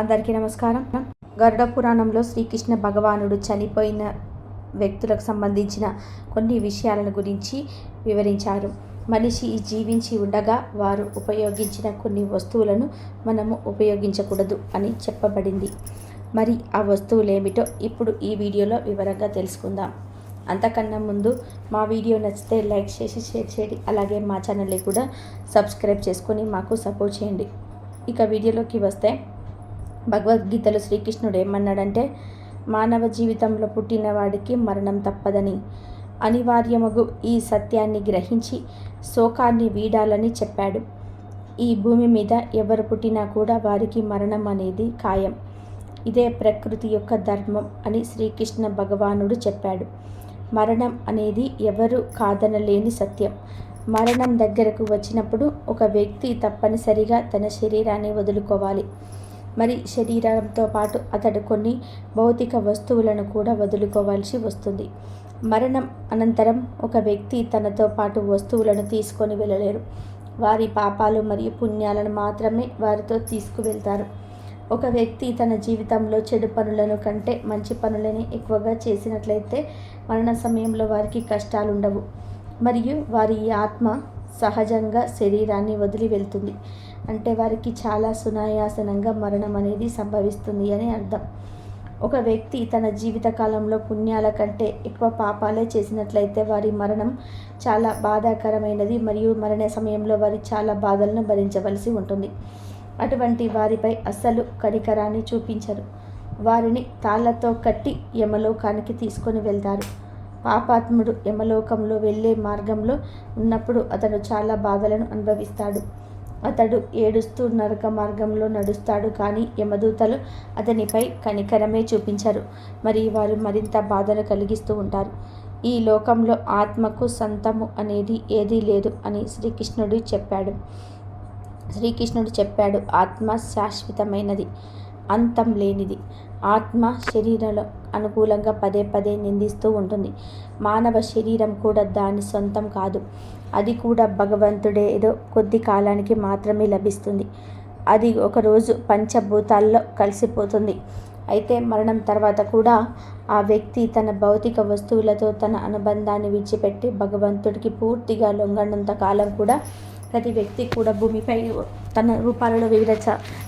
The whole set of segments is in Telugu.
అందరికీ నమస్కారం. గరుడ పురాణంలో శ్రీకృష్ణ భగవానుడు చనిపోయిన వ్యక్తులకు సంబంధించిన కొన్ని విషయాలను గురించి వివరించారు. మనిషి జీవించి ఉండగా వారు ఉపయోగించిన కొన్ని వస్తువులను మనము ఉపయోగించకూడదు అని చెప్పబడింది. మరి ఆ వస్తువులు ఏమిటో ఇప్పుడు ఈ వీడియోలో వివరంగా తెలుసుకుందాం. అంతకన్నా ముందు మా వీడియో నచ్చితే లైక్ చేసి షేర్ చేయండి. అలాగే మా ఛానల్ని కూడా సబ్స్క్రైబ్ చేసుకొని మాకు సపోర్ట్ చేయండి. ఇక వీడియోలోకి వస్తే భగవద్గీతలో శ్రీకృష్ణుడు ఏమన్నాడంటే మానవ జీవితంలో పుట్టిన వాడికి మరణం తప్పదని అనివార్యముగు ఈ సత్యాన్ని గ్రహించి శోకాన్ని వీడాలని చెప్పాడు. ఈ భూమి మీద ఎవరు పుట్టినా కూడా వారికి మరణం అనేది ఖాయం. ఇదే ప్రకృతి యొక్క ధర్మం అని శ్రీకృష్ణ భగవానుడు చెప్పాడు. మరణం అనేది ఎవరు కాదనలేని సత్యం. మరణం దగ్గరకు వచ్చినప్పుడు ఒక వ్యక్తి తప్పనిసరిగా తన శరీరాన్ని వదులుకోవాలి. మరి శరీరంతో పాటు అతడు కొన్ని భౌతిక వస్తువులను కూడా వదులుకోవాల్సి వస్తుంది. మరణం అనంతరం ఒక వ్యక్తి తనతో పాటు వస్తువులను తీసుకొని వెళ్ళలేరు. వారి పాపాలు మరియు పుణ్యాలను మాత్రమే వారితో తీసుకువెళ్తారు. ఒక వ్యక్తి తన జీవితంలో చెడు పనులను కంటే మంచి పనులని ఎక్కువగా చేసినట్లయితే మరణ సమయంలో వారికి కష్టాలు ఉండవు. మరియు వారి ఆత్మ సహజంగా శరీరాన్ని వదిలి వెళ్తుంది అంటే వారికి చాలా సునాయాసనంగా మరణం అనేది సంభవిస్తుంది అని అర్థం. ఒక వ్యక్తి తన జీవితకాలంలో పుణ్యాల కంటే ఎక్కువ పాపాలే చేసినట్లయితే వారి మరణం చాలా బాధాకరమైనది మరియు మరణ సమయంలో వారి చాలా బాధలను భరించవలసి ఉంటుంది. అటువంటి వారిపై అస్సలు కనికరాన్ని చూపించరు. వారిని తాళ్ళతో కట్టి యమలోకానికి తీసుకొని వెళ్తారు. పాపాత్ముడు యమలోకంలో వెళ్ళే మార్గంలో ఉన్నప్పుడు అతను చాలా బాధలను అనుభవిస్తాడు. అతడు ఏడుస్తూ నరక మార్గంలో నడుస్తాడు కానీ యమదూతలు అతనిపై కనికరమే చూపించరు. మరి వారు మరింత బాధను కలిగిస్తూ ఉంటారు. ఈ లోకంలో ఆత్మకు సంతము అనేది ఏదీ లేదు అని శ్రీకృష్ణుడు చెప్పాడు. శ్రీకృష్ణుడు చెప్పాడు ఆత్మ శాశ్వతమైనది. అంతం లేనిది. ఆత్మ శరీరంలో అనుకూలంగా పదే పదే నిందిస్తూ ఉంటుంది. మానవ శరీరం కూడా దాని సొంతం కాదు. అది కూడా భగవంతుడే ఏదో కొద్ది కాలానికి మాత్రమే లభిస్తుంది. అది ఒకరోజు పంచభూతాల్లో కలిసిపోతుంది. అయితే మరణం తర్వాత కూడా ఆ వ్యక్తి తన భౌతిక వస్తువులతో తన అనుబంధాన్ని విడిచిపెట్టి భగవంతుడికి పూర్తిగా లొంగనంత కాలం కూడా ప్రతి వ్యక్తి కూడా భూమిపై తన రూపాలలో వివిధ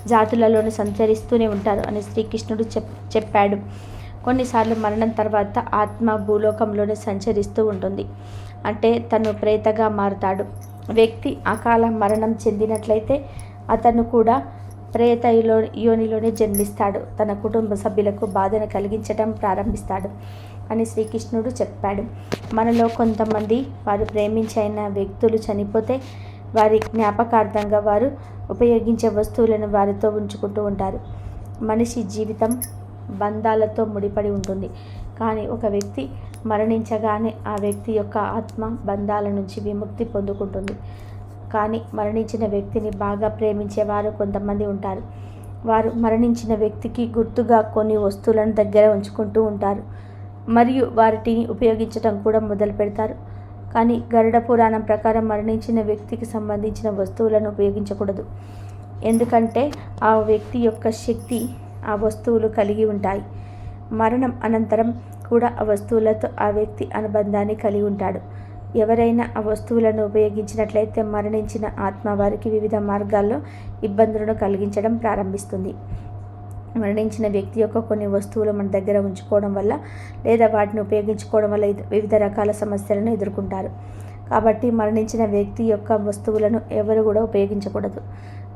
జాతులలోనూ సంచరిస్తూనే ఉంటారు అని శ్రీకృష్ణుడు చెప్ చెప్పాడు. కొన్నిసార్లు మరణం తర్వాత ఆత్మ భూలోకంలోనే సంచరిస్తూ ఉంటుంది. అంటే తను ప్రేతగా మారుతాడు. వ్యక్తి అకాల మరణం చెందినట్లయితే అతను కూడా ప్రేత యోనిలోనే జన్మిస్తాడు. తన కుటుంబ సభ్యులకు బాధను కలిగించడం ప్రారంభిస్తాడు అని శ్రీకృష్ణుడు చెప్పాడు. మనలో కొంతమంది వారు ప్రేమించైన వ్యక్తులు చనిపోతే వారి జ్ఞాపకార్థంగా వారు ఉపయోగించే వస్తువులను వారితో ఉంచుకుంటూ ఉంటారు. మనిషి జీవితం బంధాలతో ముడిపడి ఉంటుంది. కానీ ఒక వ్యక్తి మరణించగానే ఆ వ్యక్తి యొక్క ఆత్మ బంధాల నుంచి విముక్తి పొందుకుంటుంది. కానీ మరణించిన వ్యక్తిని బాగా ప్రేమించేవారు కొంతమంది ఉంటారు. వారు మరణించిన వ్యక్తికి గుర్తుగా కొన్ని వస్తువులను దగ్గర ఉంచుకుంటూ ఉంటారు. మరియు వాటిని ఉపయోగించడం కూడా మొదలు పెడతారు కానీ గరుడ పురాణం ప్రకారం మరణించిన వ్యక్తికి సంబంధించిన వస్తువులను ఉపయోగించకూడదు. ఎందుకంటే ఆ వ్యక్తి యొక్క శక్తి ఆ వస్తువులు కలిగి ఉంటాయి. మరణం అనంతరం కూడా ఆ వస్తువులతో ఆ వ్యక్తి అనుబంధాన్ని కలిగి ఉంటాడు. ఎవరైనా ఆ వస్తువులను ఉపయోగించినట్లయితే మరణించిన ఆత్మ వారికి వివిధ మార్గాల్లో ఇబ్బందులను కలిగించడం ప్రారంభిస్తుంది. మరణించిన వ్యక్తి యొక్క కొన్ని వస్తువులు మన దగ్గర ఉంచుకోవడం వల్ల లేదా వాటిని ఉపయోగించుకోవడం వల్ల వివిధ రకాల సమస్యలను ఎదుర్కొంటారు. కాబట్టి మరణించిన వ్యక్తి యొక్క వస్తువులను ఎవరు కూడా ఉపయోగించకూడదు.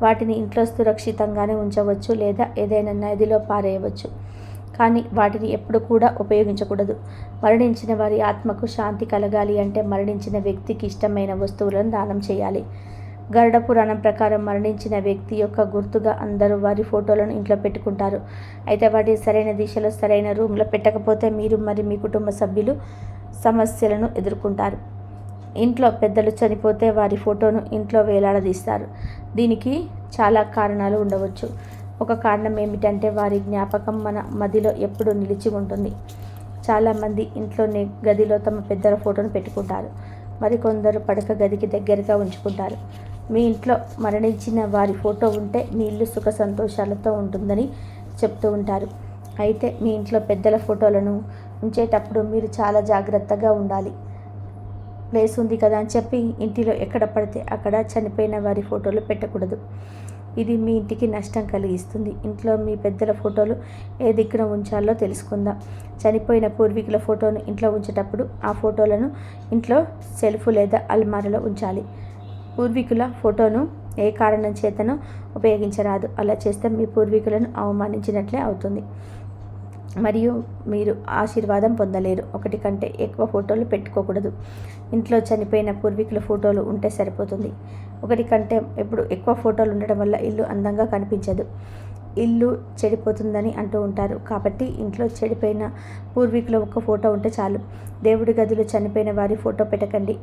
వాటిని ఇంట్లో సురక్షితంగానే ఉంచవచ్చు లేదా ఏదైనా నదిలో పారేయవచ్చు. కానీ వాటిని ఎప్పుడు కూడా ఉపయోగించకూడదు. మరణించిన వారి ఆత్మకు శాంతి కలగాలి అంటే మరణించిన వ్యక్తికి ఇష్టమైన వస్తువులను దానం చేయాలి. గరుడ పురాణం ప్రకారం మరణించిన వ్యక్తి యొక్క గుర్తుగా అందరూ వారి ఫోటోలను ఇంట్లో పెట్టుకుంటారు. అయితే వాటి సరైన దిశలో సరైన రూమ్లో పెట్టకపోతే మీరు మరి మీ కుటుంబ సభ్యులు సమస్యలను ఎదుర్కొంటారు. ఇంట్లో పెద్దలు చనిపోతే వారి ఫోటోను ఇంట్లో వేలాడదీస్తారు. దీనికి చాలా కారణాలు ఉండవచ్చు. ఒక కారణం ఏమిటంటే వారి జ్ఞాపకం మన మదిలో ఎప్పుడూ నిలిచి ఉంటుంది. చాలామంది ఇంట్లోనే గదిలో తమ పెద్దల ఫోటోను పెట్టుకుంటారు. మరికొందరు పడక గదికి దగ్గరగా ఉంచుకుంటారు. మీ ఇంట్లో మరణించిన వారి ఫోటో ఉంటే మీ ఇల్లు సుఖ సంతోషాలతో ఉంటుందని చెప్తూ ఉంటారు. అయితే మీ ఇంట్లో పెద్దల ఫోటోలను ఉంచేటప్పుడు మీరు చాలా జాగ్రత్తగా ఉండాలి. ప్లేస్ ఉంది కదా అని చెప్పి ఇంటిలో ఎక్కడ పడితే అక్కడ చనిపోయిన వారి ఫోటోలు పెట్టకూడదు. ఇది మీ ఇంటికి నష్టం కలిగిస్తుంది. ఇంట్లో మీ పెద్దల ఫోటోలు ఏ దిక్కున ఉంచాలో తెలుసుకుందాం. చనిపోయిన పూర్వీకుల ఫోటోను ఇంట్లో ఉంచేటప్పుడు ఆ ఫోటోలను ఇంట్లో సెల్ఫ్ లేదా అల్మారలో ఉంచాలి. పూర్వీకుల ఫోటోను ఏ కారణం చేతనో ఉపయోగించరాదు. అలా చేస్తే మీ పూర్వీకులను అవమానించినట్లే అవుతుంది. మరియు మీరు ఆశీర్వాదం పొందలేరు. ఒకటి కంటే ఎక్కువ ఫోటోలు పెట్టుకోకూడదు. ఇంట్లో చనిపోయిన పూర్వీకుల ఫోటోలు ఉంటే సరిపోతుంది. ఒకటి కంటే ఎప్పుడు ఎక్కువ ఫోటోలు ఉండడం వల్ల ఇల్లు అందంగా కనిపించదు. ఇల్లు చెడిపోతుందని అంటూ ఉంటారు. కాబట్టి ఇంట్లో చెడిపోయిన పూర్వీకుల ఒక్క ఫోటో ఉంటే చాలు. దేవుడి గదిలో చనిపోయిన వారి ఫోటో పెట్టకండి.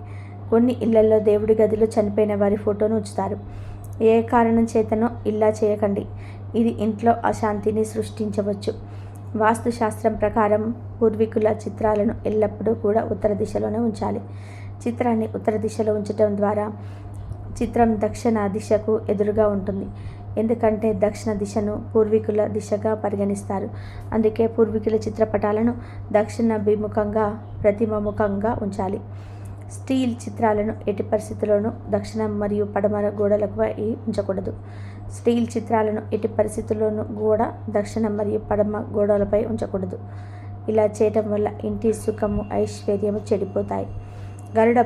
కొన్ని ఇళ్ళలో దేవుడి గదిలో చనిపోయిన వారి ఫోటోను ఉంచుతారు. ఏ కారణం చేతనో ఇలా చేయకండి. ఇది ఇంట్లో అశాంతిని సృష్టించవచ్చు. వాస్తుశాస్త్రం ప్రకారం పూర్వీకుల చిత్రాలను ఎల్లప్పుడూ కూడా ఉత్తర దిశలోనే ఉంచాలి. చిత్రాన్ని ఉత్తర దిశలో ఉంచడం ద్వారా చిత్రం దక్షిణ దిశకు ఎదురుగా ఉంటుంది. ఎందుకంటే దక్షిణ దిశను పూర్వీకుల దిశగా పరిగణిస్తారు. అందుకే పూర్వీకుల చిత్రపటాలను దక్షిణ అభిముఖంగా ప్రతిమముఖంగా ఉంచాలి. స్టీల్ చిత్రాలను ఎట్టి పరిస్థితుల్లోనూ దక్షిణ మరియు పడమర గోడలకు ఉంచకూడదు స్టీల్ చిత్రాలను ఎట్టి పరిస్థితుల్లోనూ గోడ దక్షిణ మరియు పడమ గోడలపై ఉంచకూడదు. ఇలా చేయటం వల్ల ఇంటి సుఖము ఐశ్వర్యము చెడిపోతాయి. గరుడ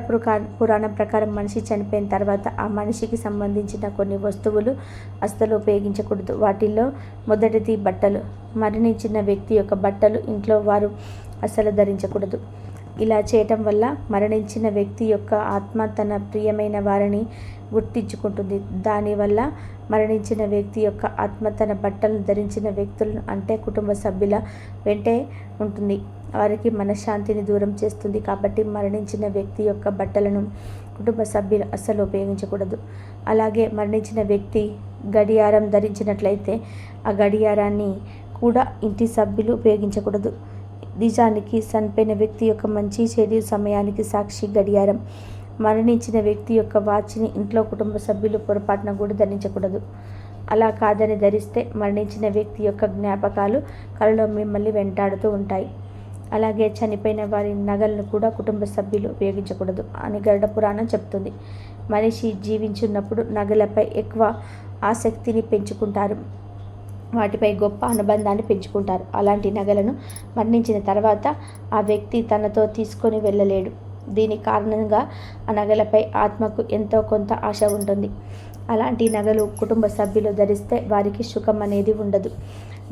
పురాణం ప్రకారం మనిషి చనిపోయిన తర్వాత ఆ మనిషికి సంబంధించిన కొన్ని వస్తువులు అస్సలు ఉపయోగించకూడదు. వాటిల్లో మొదటిది బట్టలు. మరణించిన వ్యక్తి యొక్క బట్టలు ఇంట్లో వారు అస్సలు ధరించకూడదు. ఇలా చేయటం వల్ల మరణించిన వ్యక్తి యొక్క ఆత్మ తన ప్రియమైన వారిని గుర్తించుకుంటుంది. దానివల్ల మరణించిన వ్యక్తి యొక్క ఆత్మ తన బట్టలను ధరించిన వ్యక్తులను అంటే కుటుంబ సభ్యుల వెంటే ఉంటుంది. వారికి మనశ్శాంతిని దూరం చేస్తుంది. కాబట్టి మరణించిన వ్యక్తి యొక్క బట్టలను కుటుంబ సభ్యులు అస్సలు ఉపయోగించకూడదు. అలాగే మరణించిన వ్యక్తి గడియారం ధరించినట్లయితే ఆ గడియారాన్ని కూడా ఇంటి సభ్యులు ఉపయోగించకూడదు. నిజానికి చనిపోయిన వ్యక్తి యొక్క మంచి చెడు సమయానికి సాక్షి గడియారం. మరణించిన వ్యక్తి యొక్క వాచ్ని ఇంట్లో కుటుంబ సభ్యులు పొరపాటున కూడా ధరించకూడదు. అలా కాదని ధరిస్తే మరణించిన వ్యక్తి యొక్క జ్ఞాపకాలు కలలో మిమ్మల్ని వెంటాడుతూ ఉంటాయి. అలాగే చనిపోయిన వారి నగలను కూడా కుటుంబ సభ్యులు ఉపయోగించకూడదు అని గరుడ పురాణం చెప్తుంది. మనిషి జీవించున్నప్పుడు నగలపై ఎక్కువ ఆసక్తిని పెంచుకుంటారు. వాటిపై గొప్ప అనుబంధాన్ని పెంచుకుంటారు. అలాంటి నగలను మరణించిన తర్వాత ఆ వ్యక్తి తనతో తీసుకొని వెళ్ళలేడు. దీని కారణంగా ఆ నగలపై ఆత్మకు ఎంతో కొంత ఆశ ఉంటుంది. అలాంటి నగలు కుటుంబ సభ్యులు ధరిస్తే వారికి సుఖం అనేది ఉండదు.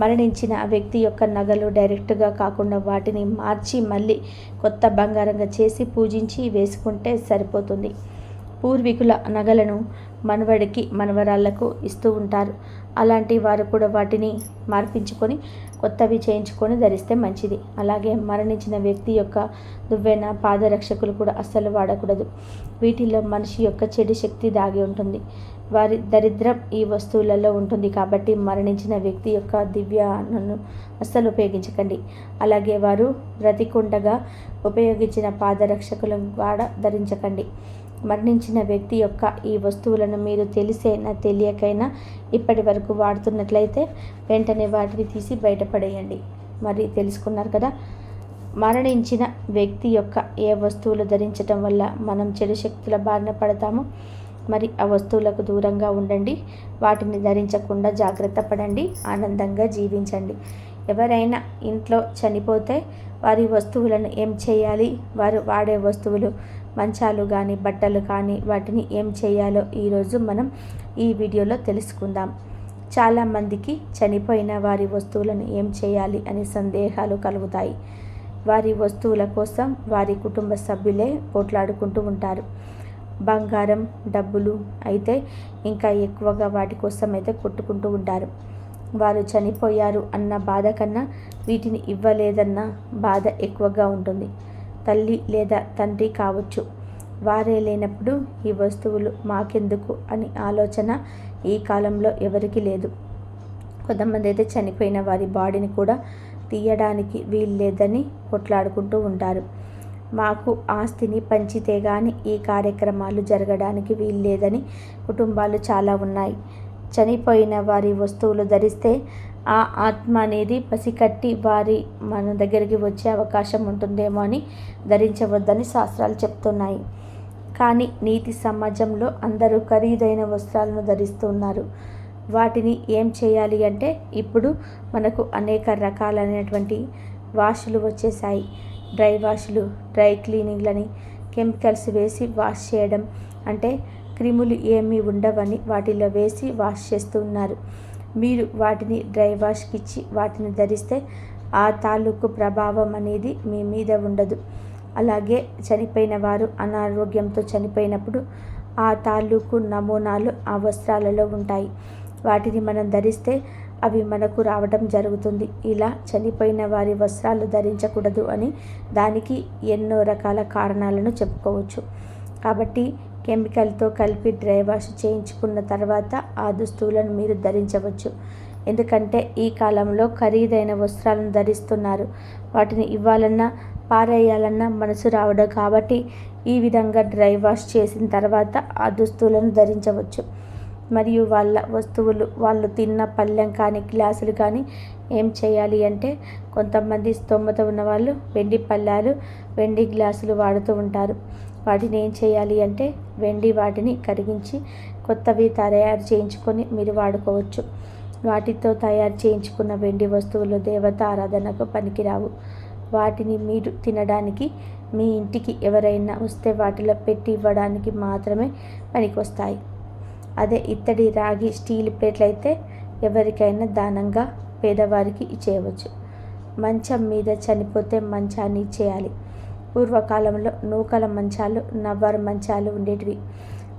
మరణించిన ఆ వ్యక్తి యొక్క నగలు డైరెక్ట్గా కాకుండా వాటిని మార్చి మళ్ళీ కొత్త బంగారంగా చేసి పూజించి వేసుకుంటే సరిపోతుంది. పూర్వీకుల నగలను మనవడికి మనవరాళ్ళకు ఇస్తూ ఉంటారు. అలాంటి వారు కూడా వాటిని మార్పించుకొని కొత్తవి చేయించుకొని ధరిస్తే మంచిది. అలాగే మరణించిన వ్యక్తి యొక్క దువ్వెన పాదరక్షకులు కూడా అస్సలు వాడకూడదు. వీటిల్లో మనిషి యొక్క చెడు శక్తి దాగి ఉంటుంది. వారి దరిద్రం ఈ వస్తువులలో ఉంటుంది కాబట్టి మరణించిన వ్యక్తి యొక్క దివ్యాలను అస్సలు ఉపయోగించకండి. అలాగే వారు బ్రతికుండగా ఉపయోగించిన పాదరక్షకులను కూడా ధరించకండి. మరణించిన వ్యక్తి యొక్క ఈ వస్తువులను మీరు తెలిసేనా తెలియకైనా ఇప్పటి వరకు వాడుతున్నట్లయితే వెంటనే వాటిని తీసి బయటపడేయండి. మరి తెలుసుకున్నారు కదా? మరణించిన వ్యక్తి యొక్క ఏ వస్తువులు ధరించటం వల్ల మనం చెడు శక్తుల బారిన పడతామో మరి ఆ వస్తువులకు దూరంగా ఉండండి. వాటిని ధరించకుండా జాగ్రత్త పడండి. ఆనందంగా జీవించండి. ఎవరైనా ఇంట్లో చనిపోతే వారి వస్తువులను ఏం చేయాలి? వారు వాడే వస్తువులు మంచాలు కానీ బట్టలు కానీ వాటిని ఏం చేయాలో ఈరోజు మనం ఈ వీడియోలో తెలుసుకుందాం. చాలామందికి చనిపోయిన వారి వస్తువులను ఏం చేయాలి అనే సందేహాలు కలుగుతాయి. వారి వస్తువుల కోసం వారి కుటుంబ సభ్యులే పోట్లాడుకుంటూ ఉంటారు. బంగారం డబ్బులు అయితే ఇంకా ఎక్కువగా వాటి కోసం అయితే కొట్టుకుంటూ ఉంటారు. వారు చనిపోయారు అన్న బాధ కన్నా వీటిని ఇవ్వలేదన్న బాధ ఎక్కువగా ఉంటుంది. తల్లి లేదా తండ్రి కావచ్చు. వారే లేనప్పుడు ఈ వస్తువులు మాకెందుకు అని ఆలోచన ఈ కాలంలో ఎవరికి లేదు. కొంతమంది అయితే చనిపోయిన వారి బాడీని కూడా తీయడానికి వీలు లేదని కొట్లాడుకుంటూ ఉంటారు. మాకు ఆస్తిని పంచితే గాని ఈ కార్యక్రమాలు జరగడానికి వీలు లేదని కుటుంబాలు చాలా ఉన్నాయి. చనిపోయిన వారి వస్తువులు ధరిస్తే ఆ ఆత్మ అనేది పసికట్టి వారి మన దగ్గరికి వచ్చే అవకాశం ఉంటుందేమో అని ధరించవద్దని శాస్త్రాలు చెప్తున్నాయి. కానీ నీతి సమాజంలో అందరూ ఖరీదైన వస్త్రాలను ధరిస్తున్నారు. వాటిని ఏం చేయాలి అంటే ఇప్పుడు మనకు అనేక రకాలైనటువంటి వాషులు వచ్చేసాయి డ్రై వాషులు డ్రై క్లీనింగ్లని కెమికల్స్ వేసి వాష్ చేయడం అంటే క్రిములు ఏమీ ఉండవని వాటిలో వేసి వాష్ చేస్తున్నారు మీరు వాటిని డ్రై వాష్కి ఇచ్చి వాటిని ధరిస్తే ఆ తాలూకు ప్రభావం అనేది మీ మీద ఉండదు. అలాగే చనిపోయిన వారు అనారోగ్యంతో చనిపోయినప్పుడు ఆ తాలూకు నమూనాలు ఆ వస్త్రాలలో ఉంటాయి. వాటిని మనం ధరిస్తే అవి మనకు రావడం జరుగుతుంది. ఇలా చనిపోయిన వారి వస్త్రాలు ధరించకూడదు అని దానికి ఎన్నో రకాల కారణాలను చెప్పుకోవచ్చు. కాబట్టి కెమికల్తో కలిపి డ్రై వాష్ చేయించుకున్న తర్వాత ఆ దుస్తువులను మీరు ధరించవచ్చు. ఎందుకంటే ఈ కాలంలో ఖరీదైన వస్త్రాలను ధరిస్తున్నారు. వాటిని ఇవ్వాలన్నా పారేయాలన్నా మనసు రావడం కాబట్టి ఈ విధంగా డ్రై వాష్ చేసిన తర్వాత ఆ దుస్తువులను ధరించవచ్చు. మరియు వాళ్ళ వస్తువులు వాళ్ళు తిన్న పళ్ళెం కానీ గ్లాసులు కానీ ఏం చేయాలి అంటే కొంతమంది స్తోమత ఉన్నవాళ్ళు వెండి పళ్ళాలు వెండి గ్లాసులు వాడుతూ ఉంటారు. వాటిని ఏం చేయాలి అంటే వెండి వాటిని కరిగించి కొత్తవి తయారు చేయించుకొని మీరు వాడుకోవచ్చు. వాటితో తయారు చేయించుకున్న వెండి వస్తువులు దేవత ఆరాధనకు పనికిరావు. వాటిని మీరు తినడానికి మీ ఇంటికి ఎవరైనా వస్తే వాటిలో పెట్టి ఇవ్వడానికి మాత్రమే పనికొస్తాయి. అదే ఇత్తడి రాగి స్టీల్ ప్లేట్లు అయితే ఎవరికైనా దానంగా పేదవారికి ఇచ్చేయవచ్చు. మంచం మీద చనిపోతే మంచాన్ని ఇచ్చేయాలి. పూర్వకాలంలో నూకల మంచాలు నవ్వారు మంచాలు ఉండేటివి.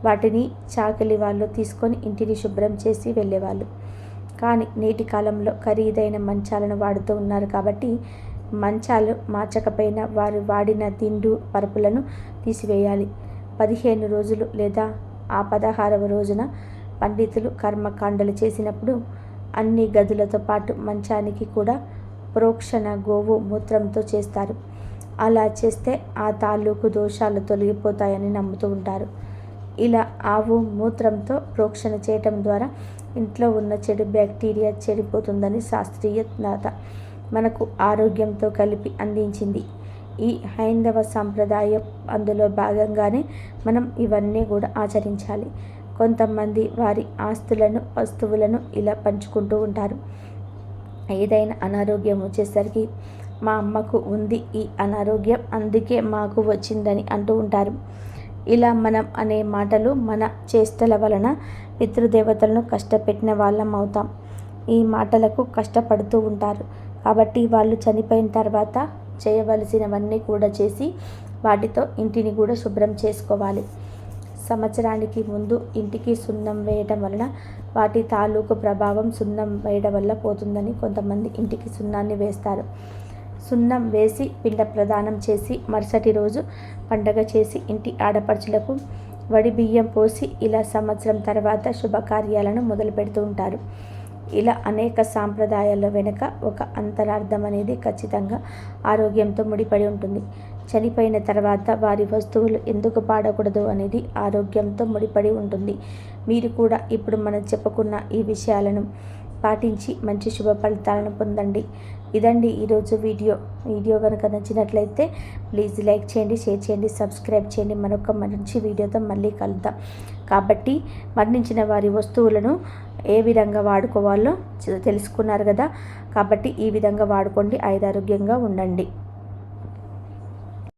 వాటిని చాకలి వాళ్ళు తీసుకొని ఇంటిని శుభ్రం చేసి వెళ్ళేవాళ్ళు. కానీ నేటి కాలంలో ఖరీదైన మంచాలను వాడుతూ ఉన్నారు కాబట్టి మంచాలు మార్చకపోయినా వారు వాడిన దిండు పరుపులను తీసివేయాలి. పదిహేను రోజులు లేదా ఆ పదహారవ రోజున పండితులు కర్మకాండలు చేసినప్పుడు అన్ని గదులతో పాటు మంచానికి కూడా ప్రోక్షణ గోవు మూత్రంతో చేస్తారు. అలా చేస్తే ఆ తాలూకు దోషాలు తొలగిపోతాయని నమ్ముతూ ఉంటారు. ఇలా ఆవు మూత్రంతో ప్రోక్షణ చేయటం ద్వారా ఇంట్లో ఉన్న చెడు బ్యాక్టీరియా చెడిపోతుందని శాస్త్రీయ నాత మనకు ఆరోగ్యంతో కలిపి అందించింది. ఈ హైందవ సాంప్రదాయం అందులో భాగంగానే మనం ఇవన్నీ కూడా ఆచరించాలి. కొంతమంది వారి ఆస్తులను వస్తువులను ఇలా పంచుకుంటూ ఉంటారు. ఏదైనా అనారోగ్యం వచ్చేసరికి మా అమ్మకు ఉంది ఈ అనారోగ్యం అందుకే మాకు వచ్చిందని అంటూ ఉంటారు. ఇలా మనం అనే మాటలు మన చేష్టల వలన పితృదేవతలను కష్టపెట్టిన వాళ్ళం అవుతాం. ఈ మాటలకు కష్టపడుతూ ఉంటారు. కాబట్టి వాళ్ళు చనిపోయిన తర్వాత చేయవలసినవన్నీ కూడా చేసి వాటితో ఇంటిని కూడా శుభ్రం చేసుకోవాలి. సంవత్సరానికి ముందు ఇంటికి సున్నం వేయటం వలన వాటి తాలూకు ప్రభావం సున్నం వేయడం వల్ల పోతుందని కొంతమంది ఇంటికి సున్నాన్ని వేస్తారు. సున్నం వేసి పిండ ప్రదానం చేసి మరుసటి రోజు పండగ చేసి ఇంటి ఆడపడుచులకు వడి బియ్యం పోసి ఇలా సంవత్సరం తర్వాత శుభకార్యాలను మొదలు పెడుతూ ఉంటారు. ఇలా అనేక సాంప్రదాయాల వెనుక ఒక అంతరార్థం అనేది ఖచ్చితంగా ఆరోగ్యంతో ముడిపడి ఉంటుంది. చనిపోయిన తర్వాత వారి వస్తువులు ఎందుకు పాడకూడదు అనేది ఆరోగ్యంతో ముడిపడి ఉంటుంది. మీరు కూడా ఇప్పుడు మనం చెప్పుకున్న ఈ విషయాలను పాటించి మంచి శుభ ఫలితాలను పొందండి. ఇదండి ఈరోజు వీడియో. వీడియో కనుక నచ్చినట్లయితే ప్లీజ్ లైక్ చేయండి షేర్ చేయండి సబ్స్క్రైబ్ చేయండి. మరొక మంచి వీడియోతో మళ్ళీ కలుద్దాం. కాబట్టి మరణించిన వారి వస్తువులను ఏ విధంగా వాడుకోవాలో తెలుసుకున్నారు కదా? కాబట్టి ఈ విధంగా వాడుకోండి. ఆయుధారోగ్యంగా ఉండండి.